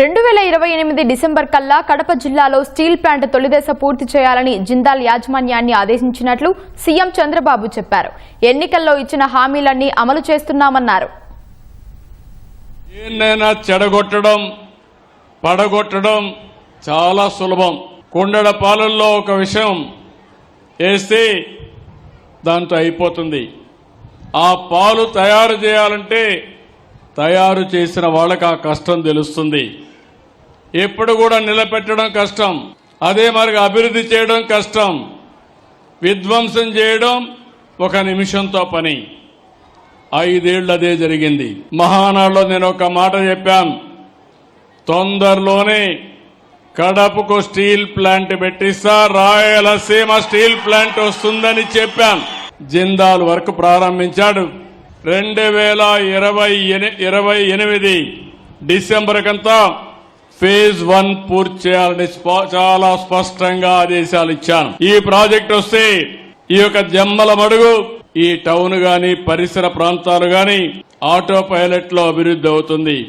రెండు వేల ఇరవై ఎనిమిది డిసెంబర్ కల్లా కడప జిల్లాలో స్టీల్ ప్లాంట్ తొలిదశ పూర్తి చేయాలని జిందాల్ యాజమాన్యాన్ని ఆదేశించినట్లు సీఎం చంద్రబాబు చెప్పారు. ఎన్నికల్లో ఇచ్చిన హామీలన్నీ అమలు చేస్తున్నామన్నారు. ఏన్నైనా చెడగొట్టడం పడగొట్టడం చాలా సులభం. కొండడ పాలల్లో ఒక విషయం వేస్తే దాంతో అయిపోతుంది. ఆ పాలు తయారు చేయాలంటే తయారు చేసిన వాళ్ళకి ఆ కష్టం తెలుస్తుంది. ఎప్పుడు కూడా నిలబెట్టడం కష్టం. అదే మరి అభివృద్ధి చేయడం కష్టం. విధ్వంసం చేయడం ఒక నిమిషంతో పని. ఐదేళ్ళు అదే జరిగింది. మహానాడులో నేను ఒక మాట చెప్పాను. తొందరలోనే కడపకు స్టీల్ ప్లాంట్ పెట్టిస్తా రాయలసీమ స్టీల్ ప్లాంట్ వస్తుందని చెప్పాను. జిందాల్ వర్క్ ప్రారంభించాడు. రెండు వేల ఇరవై ఎని- ఇరవై ఎనిమిది డిసెంబర్ కంతా ఫేజ్ వన్ పూర్తి చేయాలని స్ప- చాలా స్పష్టంగా ఆదేశాలు ఇచ్చాను. ఈ ప్రాజెక్ట్ వస్తే ఈ యొక్క జమ్మల మడుగు ఈ టౌన్ గాని పరిసర ప్రాంతాలు గాని ఆటో పైలట్లో అభివృద్ధి అవుతుంది.